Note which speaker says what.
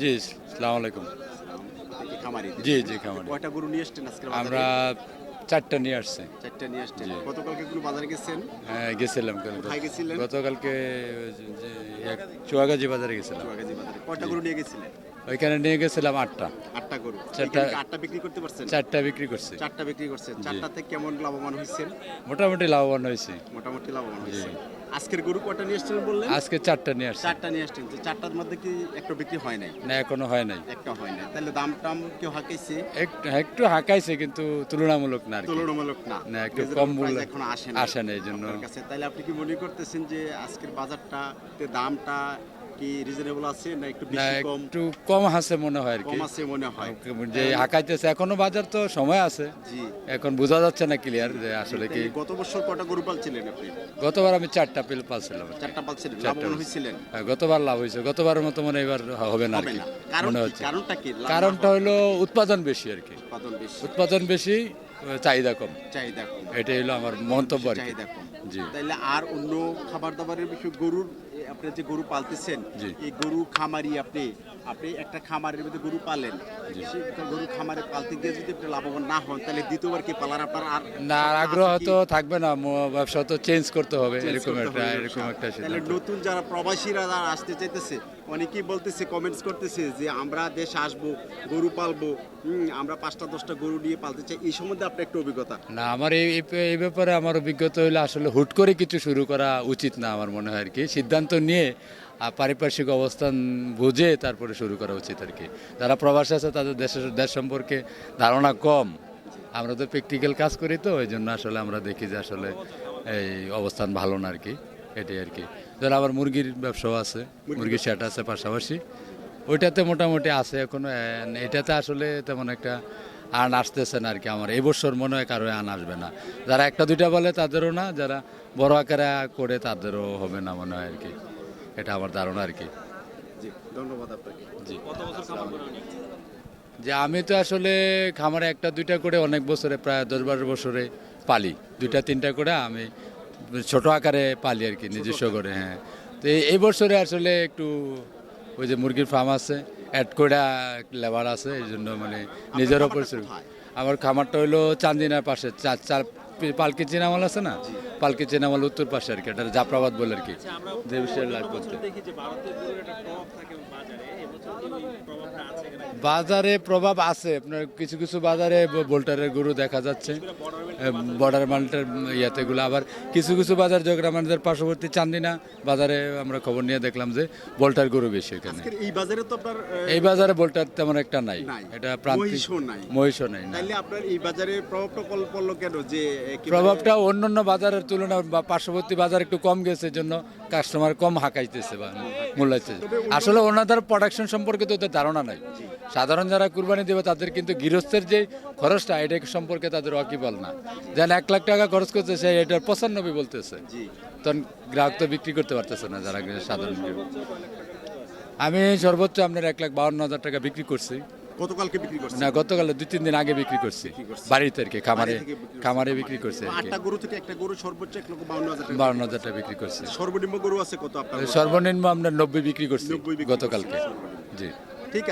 Speaker 1: জি সালাম আলাইকুম।
Speaker 2: খামারি
Speaker 1: জি জি খামারি।
Speaker 2: কয়টা গরু নিয়ে আসছেন আজকে
Speaker 1: আমরা চারটা নিয়ে আসছে।
Speaker 2: চারটা নিয়ে আসছে গতকালকে কোনো বাজারে গেছেন?
Speaker 1: হ্যাঁ, গেছিলাম। কালকে। গতকালকে চুয়াগাজি বাজারে গেছিলাম।
Speaker 2: চুয়াগাজী বাজারে। কয়টা গরু নিয়ে গেছিলেন?
Speaker 1: ওইখানে নিয়ে গেছিলাম আটটা।
Speaker 2: আটটা গরু।
Speaker 1: চারটা-
Speaker 2: আটটা বিক্রি করতে পারছেন?
Speaker 1: চারটা বিক্রি করছি।
Speaker 2: চারটা বিক্রি করছেন। চারটাতে কেমন লাভবান হয়েছেন?
Speaker 1: মোটামুটি লাভবান হয়েছি।
Speaker 2: মোটামুটি লাভবান হয়েছেন। আজকের গরু কয়টা নিয়ে আসছেন বললেন?
Speaker 1: আজকে চারটা নিয়ে আসছি।
Speaker 2: চারটা নিয়ে আসছেন। চারটার মধ্যে কি একটা বিক্রি হয় নাই?
Speaker 1: না এখনও হয় নাই।
Speaker 2: একটা হয় নাই। তাহলে দাম টাম কেউ হাঁকাইছে?
Speaker 1: একটু একটু হাঁকাইছে কিন্তু তুলনামূলক না
Speaker 2: তুলনামূলক না।
Speaker 1: না, একটু কম মূল্যে
Speaker 2: এখনও আসে না
Speaker 1: আসে না এই জন্য।
Speaker 2: তাহলে আপনি কি মনে করতেছেন যে আজকের বাজারটা দামটা কি রিজনেবল আছে না একটু বেশি কম?
Speaker 1: একটু কম আছে মনে হয় আর কি।
Speaker 2: কম আছে মনে হয়।
Speaker 1: যে হাঁকাইতেছে এখনও বাজার তো সময় আছে।
Speaker 2: জি।
Speaker 1: এখন বোঝা যাচ্ছে না ক্লিয়ার যে আসলে কি
Speaker 2: গত বছর কটা গরু পালছিলেন আপনি?
Speaker 1: গতবার আমি চারটা পিল পালছিলাম
Speaker 2: চারটা পালছিলেন লাভবান হয়েছিলেন
Speaker 1: হ্যাঁ, গতবার লাভ হয়েছে। গতবারের মতো মনে এবার হবে না আর কি। মনে হচ্ছে।
Speaker 2: কারণটা কি?
Speaker 1: কারণটা হলো উৎপাদন বেশি আর কি।
Speaker 2: উৎপাদন বেশি।
Speaker 1: উৎপাদন বেশি চাহিদা কম।
Speaker 2: চাহিদা কম।
Speaker 1: এটাই হলো আমার মন্তব্য আর কি।
Speaker 2: চাহিদা কম। তাইলে আর অন্য খাবার দাবারের বিষয় গরুর আপনি যে গরু পালতেছেন এই গরু খামারি আপনি আপনি একটা খামারের মধ্যে গরু পালেন গরু খামারে পালতে গিয়ে যদি আপনি লাভবান না হন তাহলে দ্বিতীয়বার কি পালার আপনার আর
Speaker 1: না আগ্রহ তো থাকবে না ব্যবসা তো চেঞ্জ করতে হবে এরকম একটা এরকম একটা
Speaker 2: তাহলে নতুন যারা প্রবাসীরা যারা আসতে চাইতেছে অনেকেই বলতেছে কমেন্টস করতেছে যে আমরা দেশ আসব গরু পালবো হুম, আমরা পাঁচটা দশটা গরু নিয়ে পালতে চাই এই সম্বন্ধে আপনার একটা অভিজ্ঞতা।
Speaker 1: না আমার এই ব্যাপারে আমার অভিজ্ঞতা হলো আসলে হুট করে কিছু শুরু করা উচিত না আমার মনে হয় আর কি। সিদ্ধান্ত নিয়ে আর পারিপার্শ্বিক অবস্থান বুঝে তারপরে শুরু করা উচিত আর কি। যারা প্রবাসী আছে তাদের দেশের দেশ সম্পর্কে ধারণা কম। আমরা তো প্র্যাকটিক্যাল কাজ করি তো ওই জন্য আসলে আমরা দেখি যে আসলে এই অবস্থান ভালো না আর কি এটাই আর কি। ধর আবার মুরগির ব্যবসাও আছে মুরগির সেট আছে পাশাপাশি। ওইটাতে মোটামুটি আছে এখনও এটাতে আসলে তেমন একটা আন আসতেছে না আর কি আমার। এবছর মনে হয় কারও আন আসবে না। যারা একটা দুইটা বলে তাদেরও না যারা বড় আকারে করে তাদেরও হবে না মনে হয় আর কি। এটা আমার ধারণা আর কি।
Speaker 2: ধন্যবাদ আপনাকে।
Speaker 1: জি। যে আমি তো আসলে খামারে একটা দুইটা করে অনেক বছরে প্রায় দশ বারো বছরে পালি। দুইটা তিনটা করে আমি ছোট আকারে পালি আর কি নিজস্ব করে হ্যাঁ। তো এই বছরে আসলে একটু ওই যে মুরগির ফার্ম আছে অ্যাড করে লেবার আছে এই জন্য মানে নিজের ওপর
Speaker 2: খামারটা
Speaker 1: শুরু-
Speaker 2: কোথায়?
Speaker 1: আমার খামারটা হলো চান্দিনার পাশে চার চার পালকি চিনামাল আছে না? পালকি চিনামাল উত্তর পাশে আর কি এটা জাফরাবাদ বলে আর কি করতে
Speaker 3: যে প্রভাব থাকে বাজারে
Speaker 1: প্রভাব আছে আপনার কিছু কিছু বাজারে বোল্টারের গরু দেখা যাচ্ছে বর্ডার মাল্টের ইয়াতেগুলো আবার কিছু কিছু বাজার যোগরামানদের পার্শ্ববর্তী চান্দিনা বাজারে আমরা খবর নিয়ে দেখলাম যে বোল্টার গরু বেশি এখানে।
Speaker 2: এই বাজারে তো আপনার
Speaker 1: এই বাজারে বোল্টার তেমন একটা নাই। এটা প্রান্তিক
Speaker 2: মহিষও নাই।
Speaker 1: মহিষও নাই না।
Speaker 2: আপনার এই বাজারে প্রভাবটা পড়ল কেন? যে
Speaker 1: প্রভাবটা অন্য অন্য বাজারের তুলনায় বা পার্শ্ববর্তী বাজার একটু কম গেছে জন্য কাস্টমার কম হাঁকাইতেছে বা মূল্যাইতেছে আসলে ওনাদের প্রোডাকশন সম্পর্কে তো ওদের ধারণা নাই। সাধারণ যারা কুরবানি দেবে তাদের কিন্তু গৃহস্থের যে খরচটা এটা সম্পর্কে তাদের ওয়াকিবল না। যেন এক লাখ টাকা খরচ করছে সে এটার পঁচানব্বই বলতেছে। তখন গ্রাহক তো বিক্রি করতে পারতেছে না যারা সাধারণ আমি সর্বোচ্চ আপনার এক লাখ বাউন্ন হাজার টাকা বিক্রি করছি।
Speaker 2: গতকালকে বিক্রি করছে।
Speaker 1: না গতকালে দুই তিন দিন আগে বিক্রি করছি। বাড়িতে আর কি খামারে। খামারে বিক্রি করছে
Speaker 2: আটটা গরু থেকে একটা গরু সর্বোচ্চ এক লক্ষ বাউন্ন হাজার
Speaker 1: বাউন্ন হাজার টাকা বিক্রি করছে।
Speaker 2: সর্বনিম্ন গরু আছে কত আপনার
Speaker 1: সর্বনিম্ন আমরা নব্বই বিক্রি করছি
Speaker 2: 90
Speaker 1: গতকালকে। জি।